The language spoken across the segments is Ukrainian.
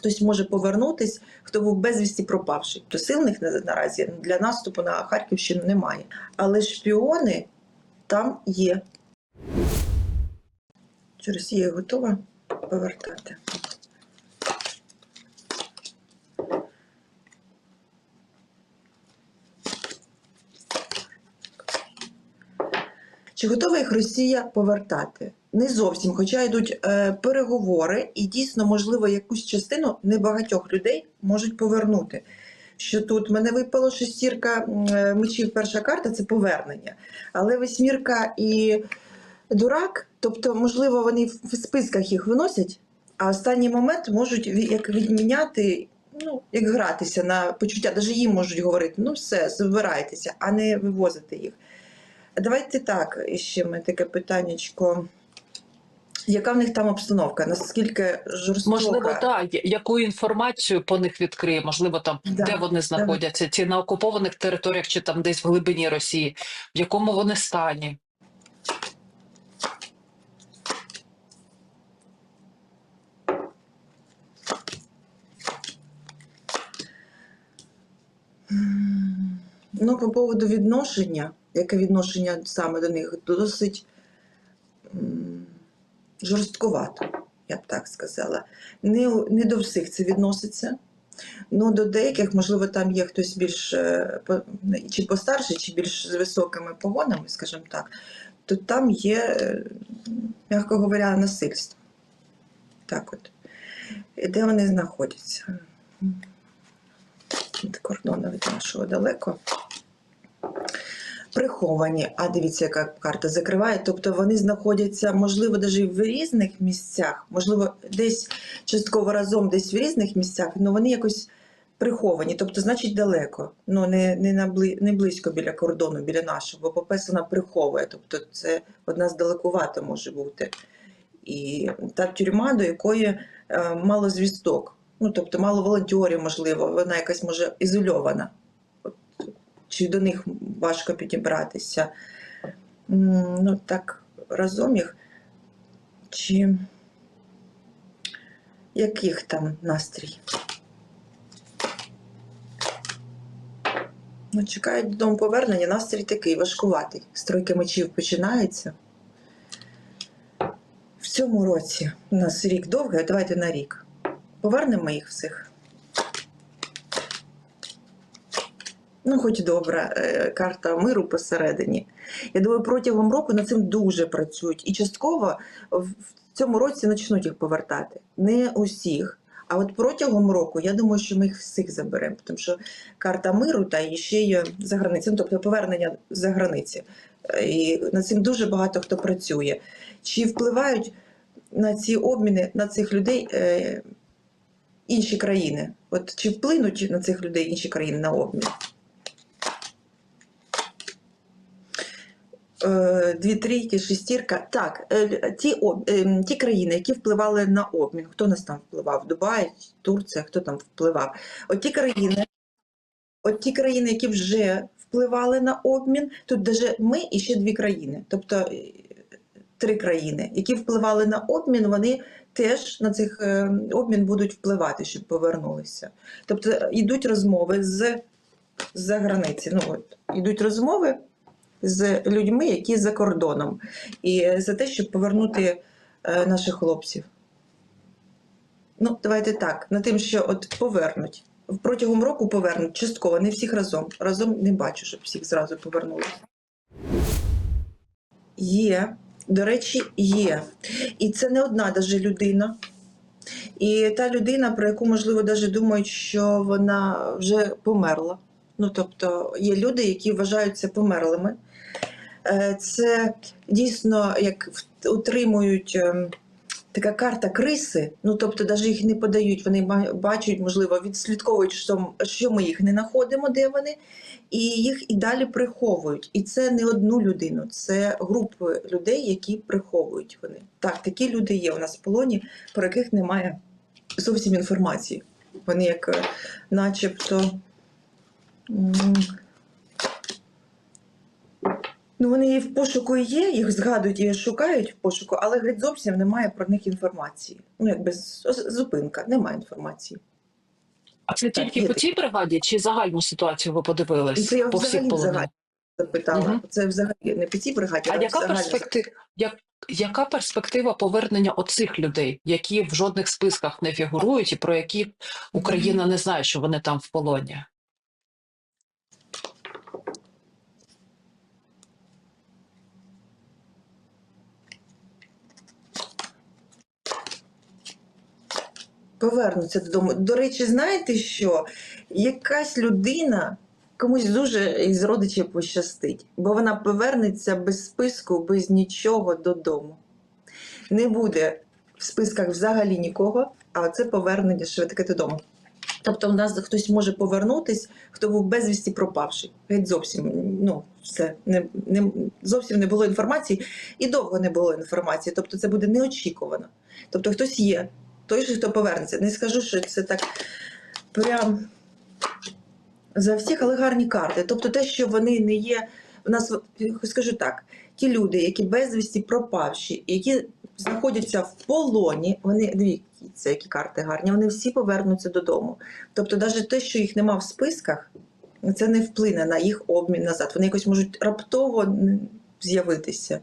Хтось може повернутись, хто був безвісті пропавший. То сильних наразі для наступу на Харківщину немає. Але шпіони там є. Чи Росія готова повертати? Чи готова їх Росія повертати? Не зовсім, хоча йдуть е, переговори, і дійсно, можливо, якусь частину небагатьох людей можуть повернути. Що тут мене випало шестірка е, мечів, перша карта це повернення. Але восьмірка і дурак, тобто, можливо, вони в списках їх виносять, а останній момент можуть як відміняти, ну, як гратися на почуття. Навіть їм можуть говорити, ну все, збирайтеся, а не вивозити їх. Давайте так, ще ми таке питаннячко. Яка в них там обстановка? Наскільки жорстока? Можливо, так. Яку інформацію по них відкриє? Можливо, там Да, де вони знаходяться, чи на окупованих територіях, чи там десь в глибині Росії, в якому вони стані? Ну, по поводу відношення, яке відношення саме до них, досить жорстковато, я б так сказала. Не, не до всіх це відноситься. Ну, до деяких, можливо, там є хтось більш е, чи постарший, чи більш з високими погонами, скажімо так, то там є, е, м'яко говоря, насильство. Так от. І де вони знаходяться? Від кордону від нашого далеко. Приховані, а дивіться, яка карта закриває. Тобто вони знаходяться, можливо, навіть в різних місцях, можливо, десь частково разом, десь в різних місцях, але вони якось приховані, тобто, значить, далеко. Ну, не, не, на не близько біля кордону, біля нашого, бо попес вона приховує. Тобто, це одна здалекувата може бути. І та тюрма, до якої е, мало звісток. Ну, тобто мало волонтерів, можливо, вона якась може ізольована. Чи до них важко підібратися. Ну, так, разом їх. Чи яких там настрій? Ну, чекають додому повернення, настрій такий важкуватий. Стройка мечів починається. В цьому році у нас рік довгий, давайте на рік. Повернемо їх всіх. Ну, хоч добра е, карта миру посередині. Я думаю, протягом року над цим дуже працюють. І частково в цьому році почнуть їх повертати. Не усіх. А от протягом року я думаю, що ми їх всіх заберемо, тому що карта миру та ще є за границею, ну, тобто повернення за границі. Е, І над цим дуже багато хто працює. Чи впливають на ці обміни на цих людей е, інші країни? От чи вплинуть на цих людей інші країни на обмін? Дві трійки, шестірка. Так, е, ті, е, ті країни, які впливали на обмін, хто нас там впливав? Дубай, Турція, хто там впливав? От ті країни, от ті країни, які вже впливали на обмін, тут даже ми і ще дві країни, тобто е, три країни, які впливали на обмін, вони теж на цих е, обмін будуть впливати, щоб повернулися. Тобто е, йдуть розмови з за границі. Ну от йдуть розмови з людьми, які за кордоном, і за те, щоб повернути е, наших хлопців. Ну, давайте так, на тим, що от повернуть. Протягом року повернуть частково, не всіх разом. Разом не бачу, щоб всіх зразу повернули. Є, до речі, є. І це не одна даже людина. І та людина, про яку, можливо, навіть думають, що вона вже померла. Ну, тобто, є люди, які вважаються померлими. Е, Це дійсно як утримують ем, така карта криси. Ну, тобто, навіть їх не подають, вони бачать, можливо, відслідковують, що, що ми їх не знаходимо, де вони, і їх і далі приховують. І це не одну людину, це групи людей, які приховують вони. Так, такі люди є у нас в полоні, про яких немає зовсім інформації. Вони як е, начебто. Ну, вони в пошуку є, їх згадують і шукають в пошуку, але геть зовсім немає про них інформації. Ну, якби зупинка, немає інформації. А це тільки по цій бригаді чи загальну ситуацію ви подивились Це я по всіх полонених? запитала. Мгм. Це взагалі не по цій бригаді, А яка взагалі. перспектива, як, яка перспектива повернення оцих людей, які в жодних списках не фігурують і про які Україна не знає, що вони там в полоні? Повернуться додому. До речі, знаєте що? Якась людина комусь дуже із родичів пощастить, бо вона повернеться без списку, без нічого додому. Не буде в списках взагалі нікого, а це повернення швидке додому. Тобто, в нас хтось може повернутись, хто був безвісті пропавший. Геть зовсім ну, все не, не зовсім не було інформації, і довго не було інформації. Тобто, це буде неочікувано. Тобто, хтось є, той же, хто повернеться. Не скажу, що це так прям за всіх, але гарні карти. Тобто, те, що вони не є. У нас скажу так: ті люди, які безвісті пропавші, які знаходяться в полоні, вони дивіться, які карти гарні, вони всі повернуться додому. Тобто, навіть те, що їх нема в списках, це не вплине на їх обмін назад. Вони якось можуть раптово з'явитися.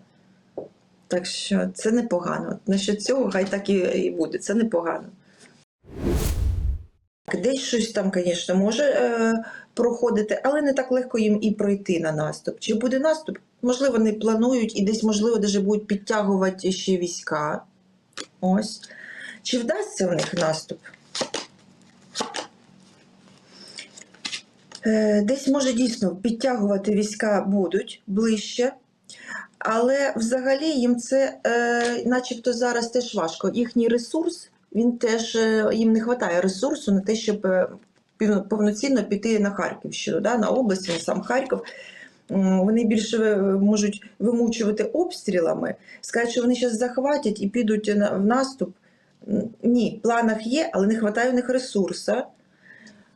Так що це непогано. Насчет цього хай так і, і буде. Це непогано. Десь щось там, звісно, може е, проходити, але не так легко їм і пройти на наступ. Чи буде наступ? Можливо, вони планують і десь, можливо, навіть будуть підтягувати ще війська. Ось. Чи вдасться в них наступ? Е, Десь, може, дійсно підтягувати війська будуть ближче, але взагалі їм це, е, начебто, зараз теж важко. Їхній ресурс, він теж е, їм не вистачає ресурсу на те, щоб е, повноцінно піти на Харківщину, да, на область, на сам Харків. Вони більше е, можуть вимучувати обстрілами, сказати, що вони зараз захватять і підуть в наступ. Ні, в планах є, але не вистачає в них ресурсу.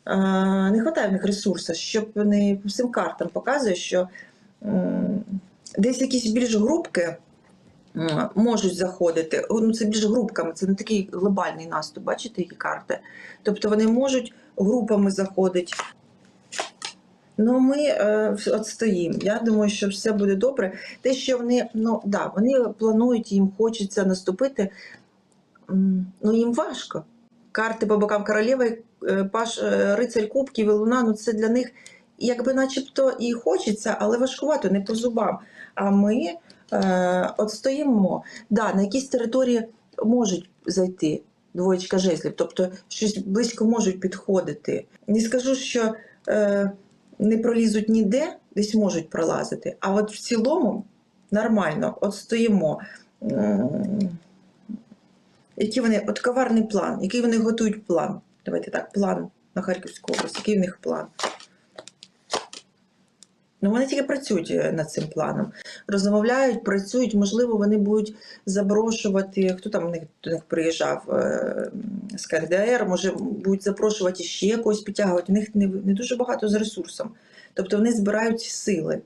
Не вистачає в них ресурсу, щоб вони по всім картам показує, що десь якісь більш групки можуть заходити. Ну, це більш групками, це не такий глобальний наступ, бачите, які карти. Тобто вони можуть групами заходити. Ну, ми е, от стоїмо. Я думаю, що все буде добре. Те, що вони, ну да, вони планують, їм хочеться наступити. Ну, їм важко. Карти по бокам королева, е, паш, е, рицарь кубків і луна, ну це для них якби начебто і хочеться, але важкувато, не по зубам. А ми е, от стоїмо. Да, на якісь території можуть зайти двоєчка жезлів, тобто щось близько можуть підходити. Не скажу, що е, не пролізуть ніде, десь можуть пролазити. А от в цілому нормально, от стоїмо. Які вони, от коварний план, який вони готують план. Давайте так, план на Харківську область, який в них план. Ну, вони тільки працюють е, над цим планом. Розмовляють, працюють, можливо, вони будуть запрошувати, хто там до них приїжджав е, з КНДР, може, будуть запрошувати ще когось підтягувати. У них не, не дуже багато з ресурсом. Тобто вони збирають сили.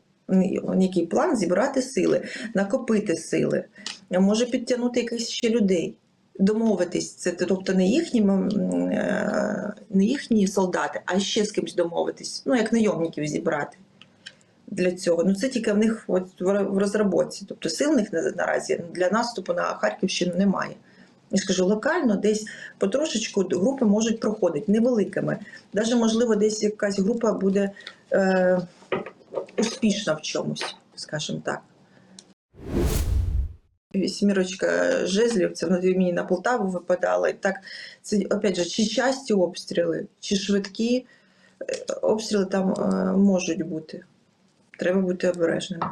Який план зібрати сили, накопити сили, може підтягнути якихось ще людей. Домовитись, це тобто не їхні, е, не їхні солдати, а ще з кимось домовитись, ну як найомників зібрати для цього. Ну це тільки в них от в розробці. Тобто сил них наразі для наступу на Харківщину немає. Я скажу, локально десь потрошечку групи можуть проходити невеликими. Навіть, можливо, десь якась група буде е, успішна в чомусь, скажімо так. Сімірочка жезлів, це внутрі мені на Полтаву випадала. І так, це опять же, чи часті обстріли, чи швидкі е, обстріли там е, можуть бути. Треба бути обережними.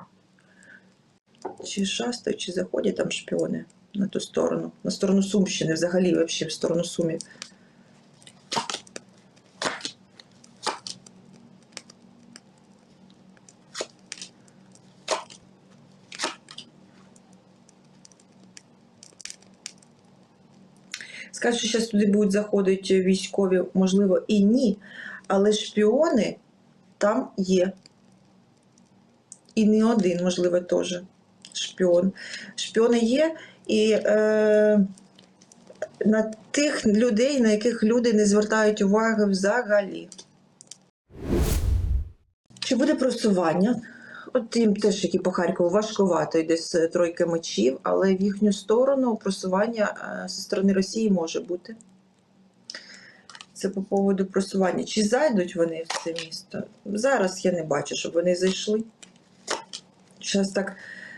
Чи шастають, чи заходять там шпіони на ту сторону, на сторону Сумщини, взагалі, взагалі, в сторону Сумів. Скажуть, що зараз туди будуть заходити військові, можливо, і ні, але шпіони там є. І не один, можливо, теж шпіон. Шпіони є, і е, на тих людей, на яких люди не звертають уваги взагалі. Чи буде просування? От їм теж, які по Харкову, важкувато йде з тройки мечів, але в їхню сторону просування е, зі сторони Росії може бути. Це по поводу просування. Чи зайдуть вони в це місто? Зараз я не бачу, щоб вони зайшли. Зараз так,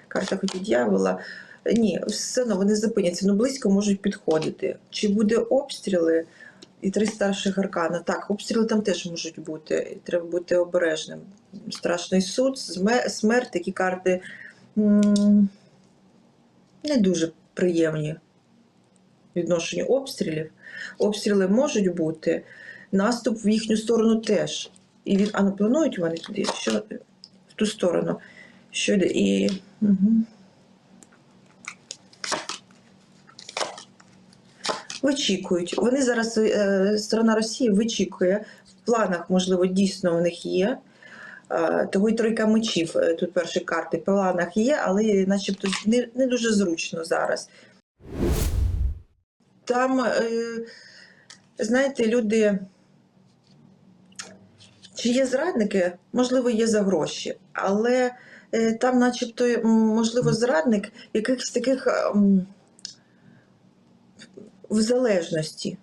карта хоч і дьявола. Ні, все одно вони зупиняться, ну близько можуть підходити. Чи буде обстріли і три старших аркана? Так, обстріли там теж можуть бути. Треба бути обережним. Страшний суд, смерть, такі карти не дуже приємні відношенню обстрілів. Обстріли можуть бути, наступ в їхню сторону теж. І від... А ну планують вони туди, що в ту сторону. Йде? І. Угу. Вичікують. Вони зараз, е, сторона Росії вичікує. В планах, можливо, дійсно в них є. Е, Того й тройка мечів е, тут перші карти. В планах є, але начебто не, не дуже зручно зараз. Там, знаєте, люди. Чи є зрадники? Можливо, є за гроші, але там, начебто, можливо, зрадник якихось таких в залежності.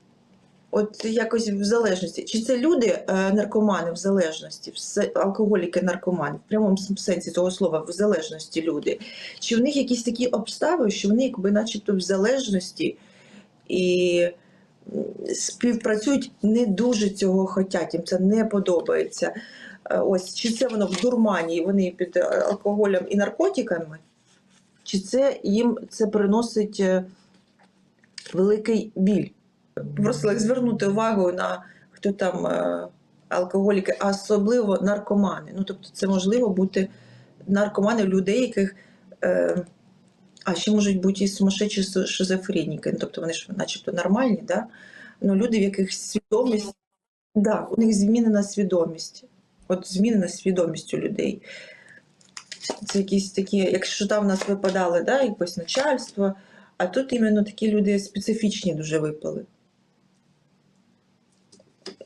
От якось в залежності. Чи це люди, е, наркомани в залежності, алкоголіки, наркомани, в прямому сенсі того слова, в залежності люди? Чи в них якісь такі обставини, що вони якби начебто в залежності і співпрацюють, не дуже цього хотять, їм це не подобається. Е, Ось, чи це воно в дурмані, вони під е, алкоголем і наркотиками, чи це їм це приносить е, великий біль? Просто як звернути увагу на хто там алкоголіки, а особливо наркомани. Ну, тобто, це можливо бути наркомани людей, яких. А ще можуть бути і сумасшедші ши- шизофреніки, ну, тобто вони ж начебто нормальні, да? ну, люди, в яких свідомість, да, у них змінена свідомість. От змінена свідомість у людей. Це якісь такі, якщо там в нас випадали да, якось начальство, а тут іменно такі люди специфічні дуже випали.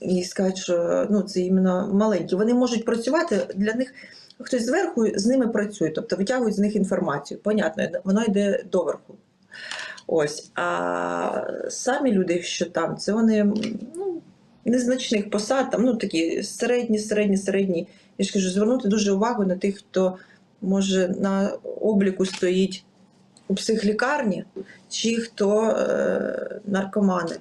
І сказати, що ну, це іменно маленькі. Вони можуть працювати, для них хтось зверху з ними працює, тобто витягують з них інформацію. Понятно, воно йде доверху. Ось. А самі люди, що там, це вони ну, незначних посад, там, ну, такі середні, середні, середні. Я ж кажу, звернути дуже увагу на тих, хто може на обліку стоїть у психлікарні, чи хто е, наркомани.